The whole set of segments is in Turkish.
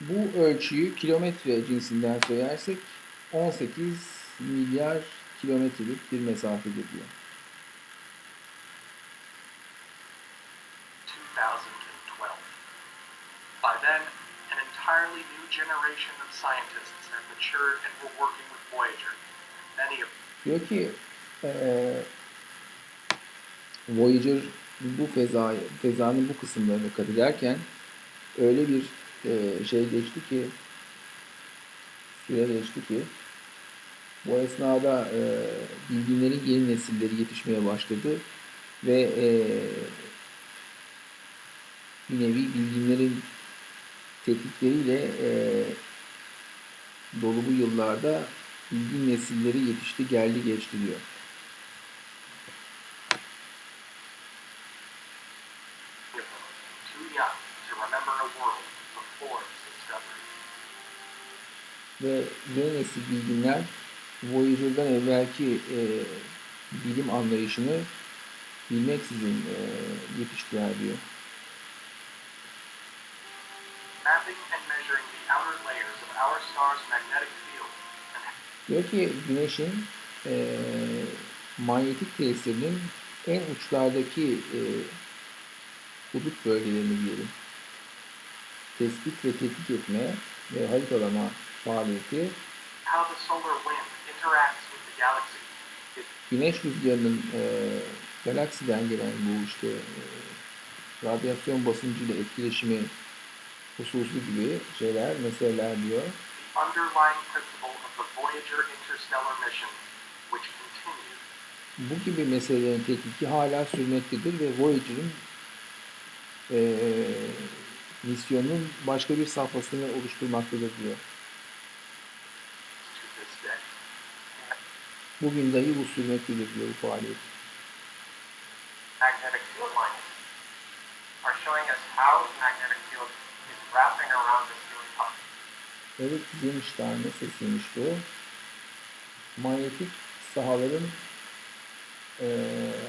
Bu ölçüyü kilometre cinsinden söylersek 18 milyar kilometrelik bir mesafedir diyor. 2012. By then, an entirely new generation of scientists had matured and were working with Voyager. Many of Diyor ki eee Voyager bu fezayı, fezanın bu kısımlarına kat ederken öyle bir eee, şey geçti ki süre geçti ki bu esnada eee bilginlerin yeni nesilleri yetişmeye başladı ve eee bir nevi bilginlerin teknikleriyle eee dolu bu yıllarda bilgin nesilleri yetişti, geldi, geçti diyor. Ve yeni nesil bilginler Voyager'dan evvelki e, bilim anlayışını bilmeksizin e, yetiştiler diyor. Diyor ki Güneş'in e, manyetik tesirinin en uçlardaki e, hudut bölgelerini diyelim tespit ve tetkik etme ve haritalama is Güneş rüzgarının e, galaksiden gelen bu işte e, radyasyon basıncıyla etkileşimi hususu gibi şeyler, meseleler diyor. Bu gibi meselelerin tetkiki hala sürmektedir ve Voyager'ın e, misyonunun başka bir safhasını oluşturmaktadır diyor. Bugün dahi bu diyor bu faaliyet. Magnetic field lines are showing us how the magnetic field is wrapping around the ceiling puck. Evet, yemiş tane sesiymiş bu. Manyetik sahaların e,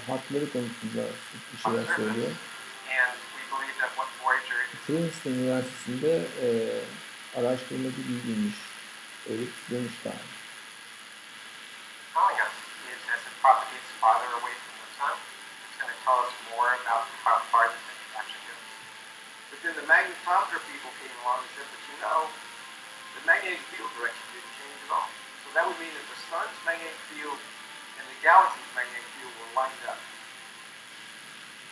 hatları konusunda bir şeyler söylüyor. Princeton Üniversitesi'nde e, araştırmacı bilgiymiş. Eric Demiştahn. 9,000 parts in the afternoon. But then the magnetometer people came along and said, but you know, the magnetic field direction didn't change at all. So that would mean that the sun's magnetic field and the galaxy's magnetic field were lined up.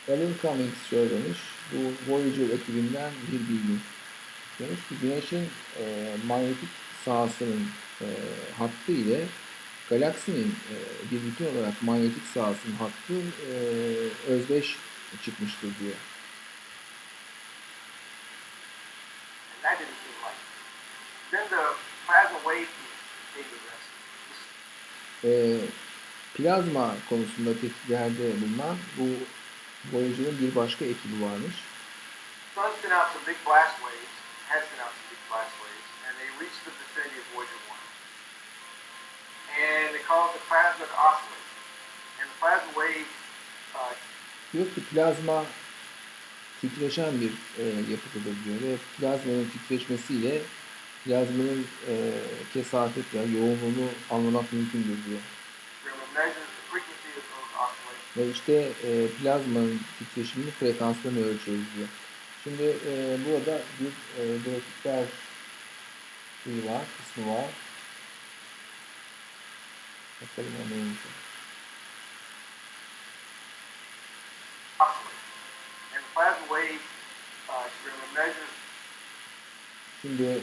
Alan Cummings söylemiş, bu Voyager ekibinden bir bilgi. Demiş ki Güneş'in e, manyetik sahasının e, hattı ile galaksinin e, bir bütün olarak manyetik sahasının hattı e, özdeş çıkmıştır diyor. And that didn't seem like it. Then the plasma wave gave the rest. e, plazma konusunda tetkiklerde bulunan bu Voyager'ın bir başka ekibi varmış. sun sent out some big blast waves, has sent out some big blast waves, and they reached the vicinity of Voyager 1. And they caused the plasma to oscillate. And the plasma wave, uh, Diyor ki plazma titreşen bir e, yapıdadır diyor ve plazmanın titreşmesiyle plazmanın e, kesafet veya yoğunluğunu anlamak mümkündür diyor. Ve işte e, plazmanın titreşimini frekanslarını ölçüyoruz diyor. Şimdi e, burada bir e, grafikler şeyi var, kısmı var. Bakalım o neymiş. oscillate. And the plasma wave, uh, we were able to measure Şimdi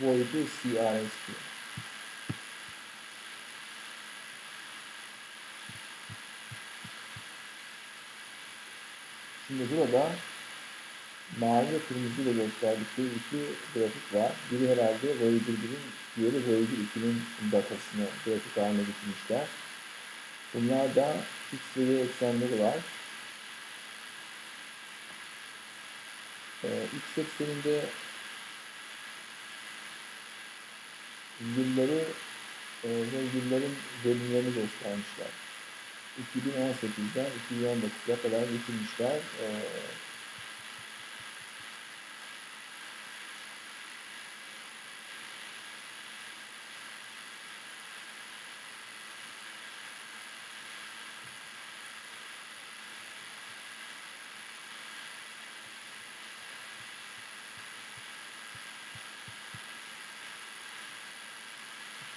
Voyager CRS diyor. Şimdi burada mavi ve kırmızı ile gösterdikleri iki grafik var. Biri herhalde Voyager 1'in, diğeri Voyager 2'nin datasını grafik haline getirmişler. Bunlar da X ve Y eksenleri var. Ee, X ekseninde yılları e, ve yılların bölümlerini göstermişler. 2018'den 2019'a kadar getirmişler. E,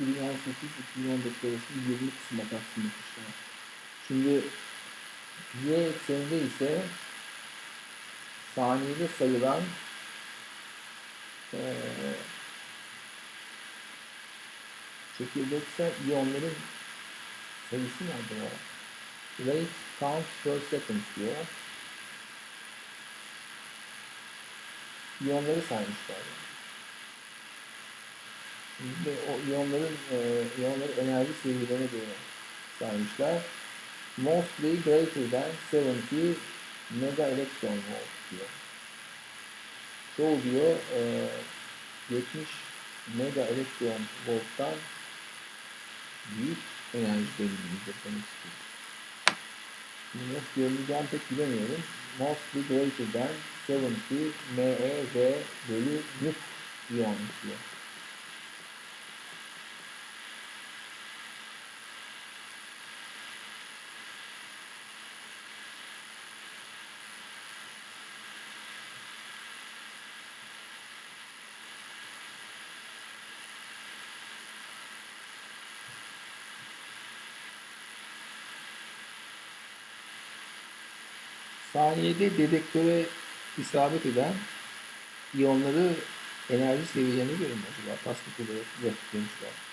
arasında 20 kısma taksim etmişler. Şimdi y ekseninde ise saniyede sayılan eee çekirdeksel iyonların sayısı nerede ya? Rate count per second diyor. İyonları saymışlar. Ve o iyonların e, iyonların enerji seviyelerine göre saymışlar. Mostly greater than 70 mega electron volt diyor. Çoğu diyor e, 70 mega elektron volttan büyük enerji derinliğidir demek istiyor. Bunu nasıl yorumlayacağımı pek bilemiyorum. Mostly greater than 70 MeV bölü nük iyon diyor. Saniyede dedektöre isabet eden iyonları enerji seviyelerine göre mi acaba tasdik olarak grafiklemişler?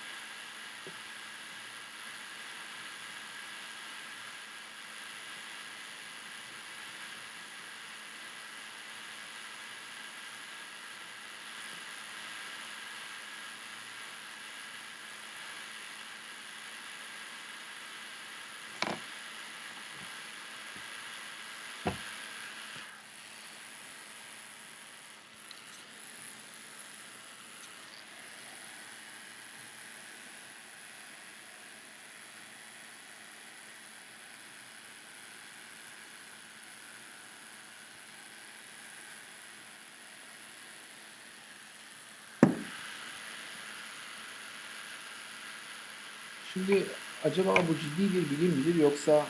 Şimdi acaba bu ciddi bir bilim midir yoksa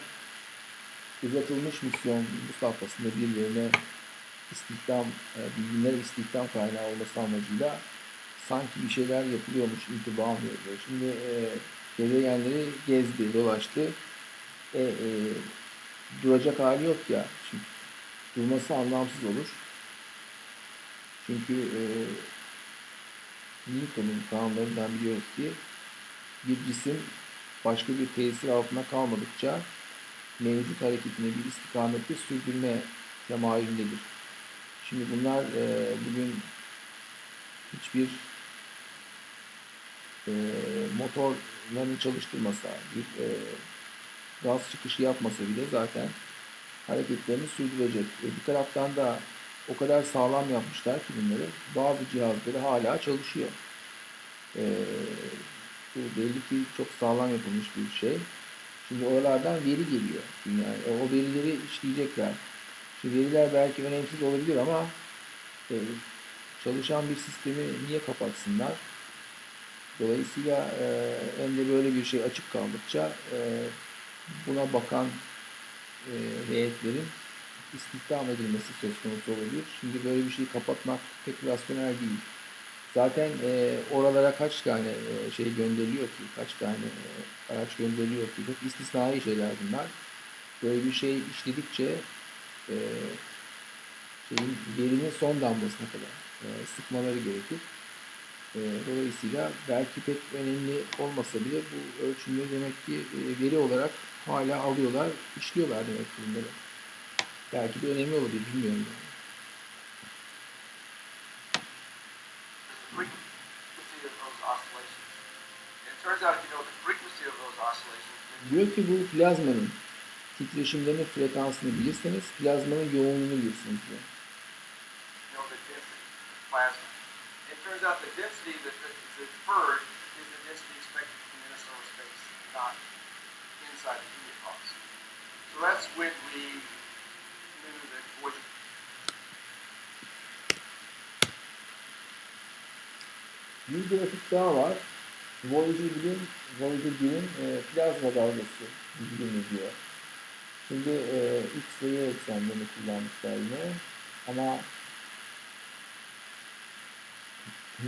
uzatılmış misyon bu safhasında birilerine istihdam, e, bilginler istihdam kaynağı olması amacıyla sanki bir şeyler yapılıyormuş intiba mı veriyor? Şimdi e, gezegenleri gezdi, dolaştı. E, e, duracak hali yok ya. Şimdi durması anlamsız olur. Çünkü e, Newton'un kanunlarından biliyoruz ki bir cisim başka bir tesir altında kalmadıkça mevcut hareketini bir istikamette sürdürme temayülündedir. Şimdi bunlar e, bugün hiçbir e, motorlarını çalıştırmasa, bir e, gaz çıkışı yapmasa bile zaten hareketlerini sürdürecek. E, bir taraftan da o kadar sağlam yapmışlar ki bunları bazı cihazları hala çalışıyor. E, belli ki çok sağlam yapılmış bir şey. Şimdi oralardan veri geliyor. E, o verileri işleyecekler. Şimdi veriler belki önemsiz olabilir ama e, çalışan bir sistemi niye kapatsınlar? Dolayısıyla e, hem de böyle bir şey açık kaldıkça e, buna bakan e, heyetlerin istihdam edilmesi söz konusu olabilir. Şimdi böyle bir şeyi kapatmak pek rasyonel değil. Zaten e, oralara kaç tane e, şey gönderiliyor ki, kaç tane e, araç gönderiliyor ki, çok istisnai şeyler bunlar. Böyle bir şey işledikçe e, şeyin verinin son damlasına kadar e, sıkmaları gerekir. E, dolayısıyla belki pek önemli olmasa bile bu ölçümleri demek ki e, veri olarak hala alıyorlar, işliyorlar demek ki bunları. Belki de önemli olabilir, bilmiyorum. Yani. frequency of those oscillations. And it turns out if you know the frequency of those oscillations, then Diyor ki bu plazmanın titreşimlerinin frekansını bilirseniz plazmanın yoğunluğunu bilirsiniz diyor. So that's when we knew that Voyager Bir grafik daha var. Voyager 1'in Voyager 1'in e, plazma dalgası bildiğini diyor. Şimdi e, X ve Y eksenlerini kullanmışlar yine. Ama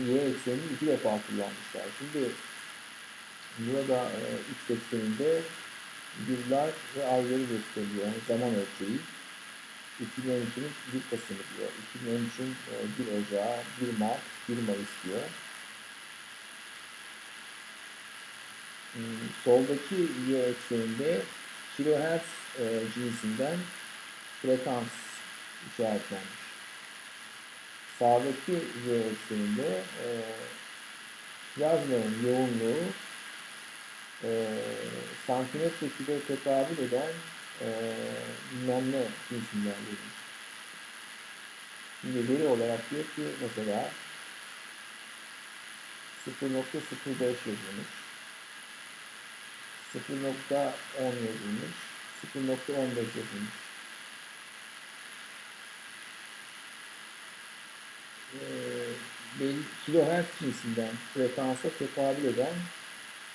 Y eksenini iki defa kullanmışlar. Şimdi Burada e, X ekseninde yıllar ve ayları gösteriyor. Yani zaman ölçeği. 2013'ün 1 Kasım'ı diyor. 2013'ün e, 1 Ocağı, 1 Mart, 1 Mayıs diyor. Soldaki Y ekseninde kilohertz e, cinsinden frekans işaretlenmiş. Sağdaki Y ekseninde e, plazmanın yoğunluğu e, santimetre kilo tekabül eden e, bilmem cinsinden verilmiş. Şimdi veri olarak diyor ki mesela 0.05 yazılmış. 0.10 yazılmış. 0.15 yazılmış. Ee, belli kilohertz cinsinden frekansa tekabül eden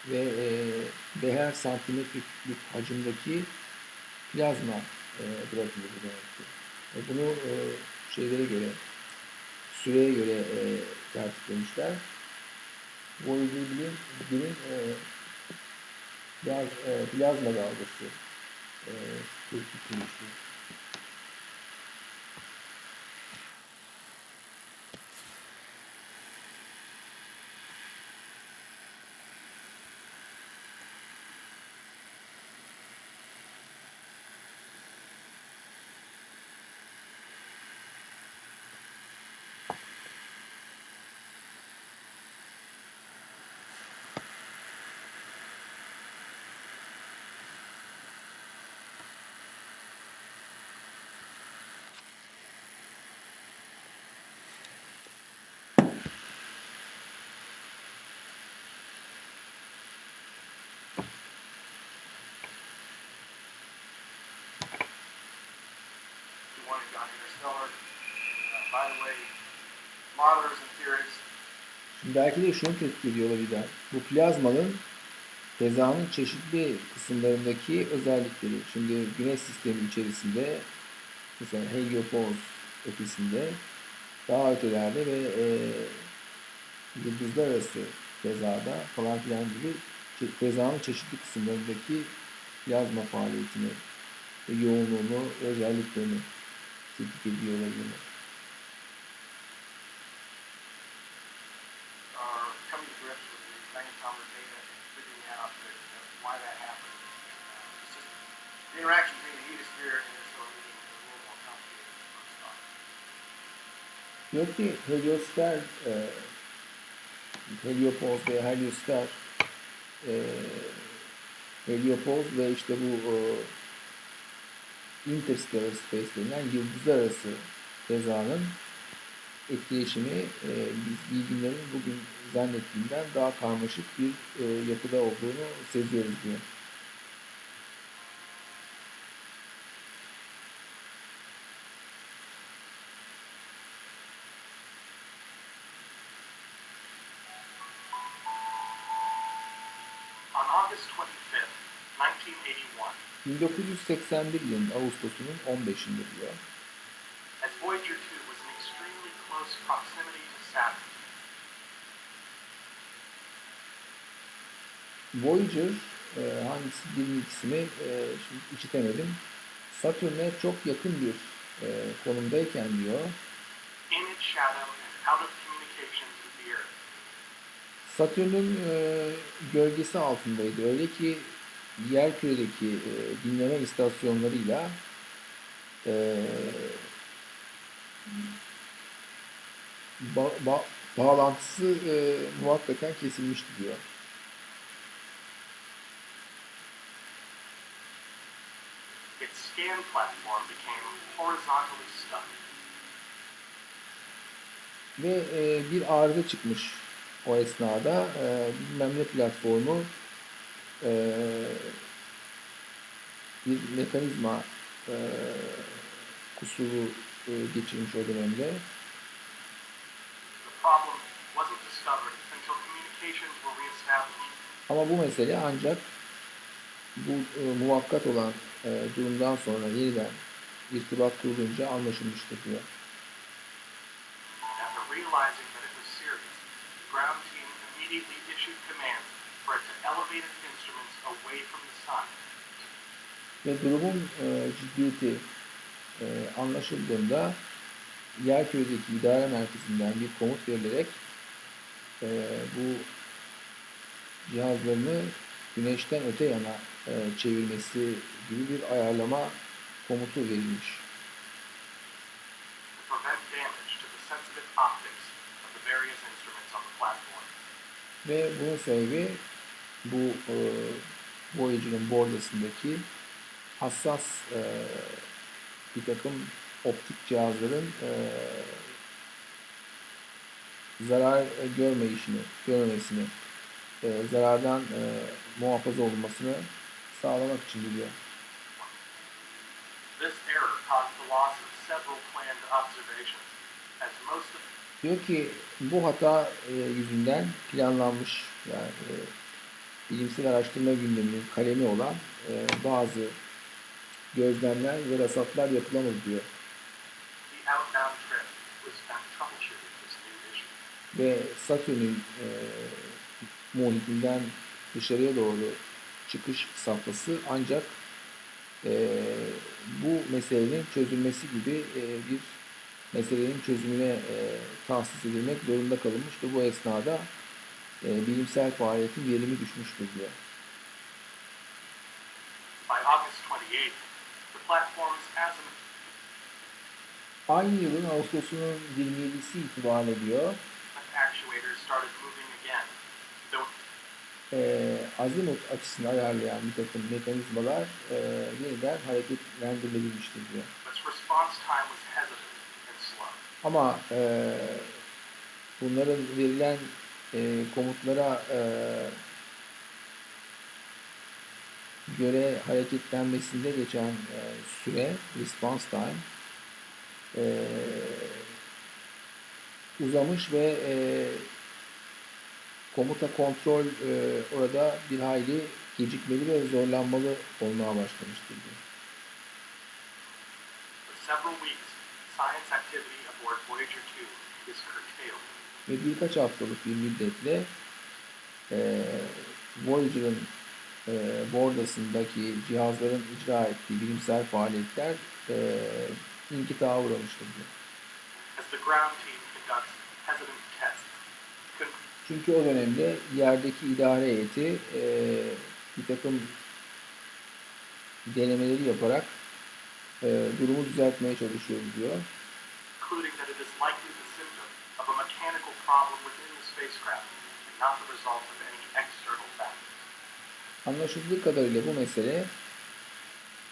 ve e, beher santimetrelik hacimdeki plazma e, bu demektir. E, bunu e, şeylere göre süreye göre e, tertiplemişler. Voyager 1'in birin, e, plaz, e, plazma dalgası e, tespit wanted John Interstellar. Uh, by the way, modelers and theorists Şimdi belki de şunu tespit ediyor olabilirler. Bu plazmanın tezahürün çeşitli kısımlarındaki özellikleri. Şimdi güneş sistemi içerisinde mesela heliopoz ötesinde daha ötelerde ve e, yıldızlar arası tezada falan filan gibi tezahürün çeşitli kısımlarındaki plazma faaliyetini yoğunluğunu, özelliklerini tespit ediyor olabilirler. are coming to grips with the magnetometer data and figuring out that, uh, why that happened. Uh, it's just the interaction between the heliosphere and the interstellar medium is a little more complicated than first thought. Diyor ki heliosfer, e, heliopoz ve heliosfer e, heliopoz ve işte bu e, interstellar space denilen yıldızlar arası fezanın etkileşimi e, bilginlerin bugün zannettiğinden daha karmaşık bir e, yapıda olduğunu seziyoruz diyor. 1981, 1981 yılının Ağustos'unun 15'inde diyor. as Voyager 2 was in extremely close proximity to Saturn, Voyager e, hangisi birini ikisini e, şimdi işitemedim. Satürn'e çok yakın bir e, konumdayken diyor. in its shadow and out of communication with the Earth. Satürn'ün e, gölgesi altındaydı. Öyle ki yer küredeki e, dinleme istasyonlarıyla e, ba- ba- bağlantısı e, muhakkaken kesilmişti diyor. Its scan platform became horizontally stuck. Ve e, bir arıza çıkmış o esnada. E, bilmem ne platformu e, bir mekanizma e, kusuru e, geçirmiş o dönemde. Ama bu mesele ancak bu e, muvakkat olan e, durumdan sonra yeniden irtibat kurulunca anlaşılmıştır diyor. After realizing that it was serious, ground team immediately issued command for it to elevated instruments away from the sun. Ve durumun e, ciddiyeti e, anlaşıldığında yerküredeki idare merkezinden bir komut verilerek e, bu cihazlarını güneşten öte yana e, çevirmesi gibi bir ayarlama komutu verilmiş. Ve bunun sebebi bu e, Voyager'ın bordasındaki hassas e, bir takım optik cihazların e, zarar görmeyişini, görmemesini, e, zarardan e, muhafaza olunmasını sağlamak için geliyor. Diyor ki bu hata e, yüzünden planlanmış yani e, bilimsel araştırma gündeminin kalemi olan e, bazı gözlemler ve rasatlar yapılamadı diyor. Ve Satürn'ün e, muhitinden dışarıya doğru çıkış safhası ancak e, bu meselenin çözülmesi gibi e, bir meselenin çözümüne e, tahsis edilmek zorunda kalınmış ve bu esnada e, bilimsel faaliyetin verimi düşmüştür diyor. By August 28th, the platform's azimuth Aynı yılın Ağustos'unun 27'si itibariyle diyor e, azimut açısını ayarlayan bir takım mekanizmalar e, yeniden hareketlendirilebilmiştir diyor. Ama e, bunların verilen e, komutlara e, göre hareketlenmesinde geçen e, süre, response time e, uzamış ve e, komuta kontrol e, orada bir hayli gecikmeli ve zorlanmalı olmaya başlamıştır diyor. Several weeks, science activity aboard Voyager 2 is curtailed. Ve birkaç haftalık bir müddetle e, Voyager'ın e, bordasındaki cihazların icra ettiği bilimsel faaliyetler e, inkıtağa uğramıştır. Çünkü o dönemde yerdeki idare heyeti e, bir takım denemeleri yaparak e, durumu düzeltmeye çalışıyor diyor. concluding that it is likely the symptom of a mechanical problem within the spacecraft not the result of any external factors. Anlaşıldığı kadarıyla bu mesele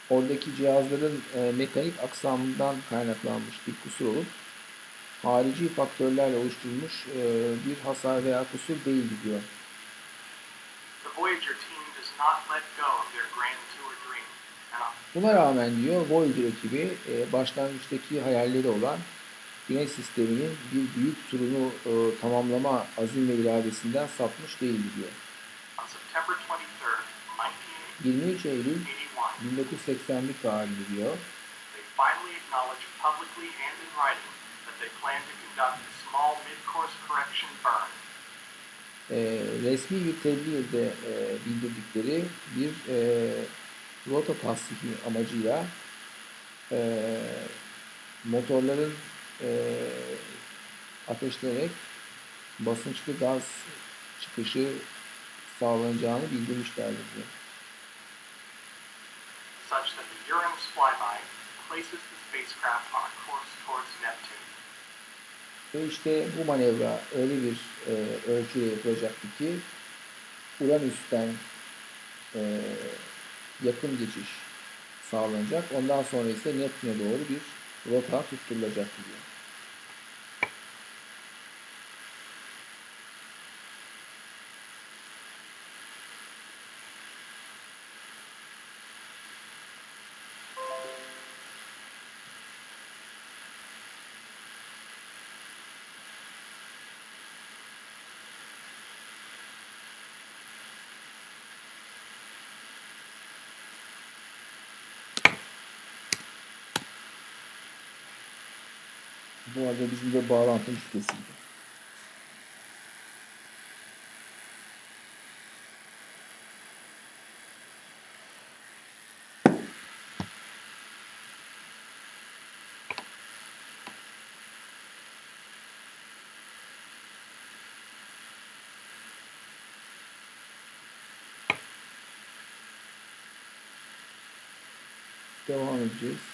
oradaki cihazların e, mekanik aksamından kaynaklanmış bir kusur olup harici faktörlerle oluşturulmuş e, bir hasar veya kusur değil diyor. Buna rağmen diyor Voyager ekibi e, başlangıçtaki hayalleri olan Güneş sisteminin bir büyük turunu e, tamamlama azim ve iradesinden sapmış değil diyor. on September 23rd, 23 Eylül 1981, 1981 tarihli diyor. e, resmi bir tebliğde e, bildirdikleri bir e, rota tasfihi amacıyla e, motorların e, ateşlenerek basınçlı gaz çıkışı sağlanacağını bildirmişlerdir. diyor. such that the Uranus flyby places the spacecraft on a course towards Neptune. Ve işte bu manevra öyle bir e, ölçüye yapılacaktı ki Uranüs'ten e, yakın geçiş sağlanacak. Ondan sonra ise Neptün'e doğru bir rota tutturulacak diyor. Bu arada bizim de bağlantımız kesildi. devam edeceğiz.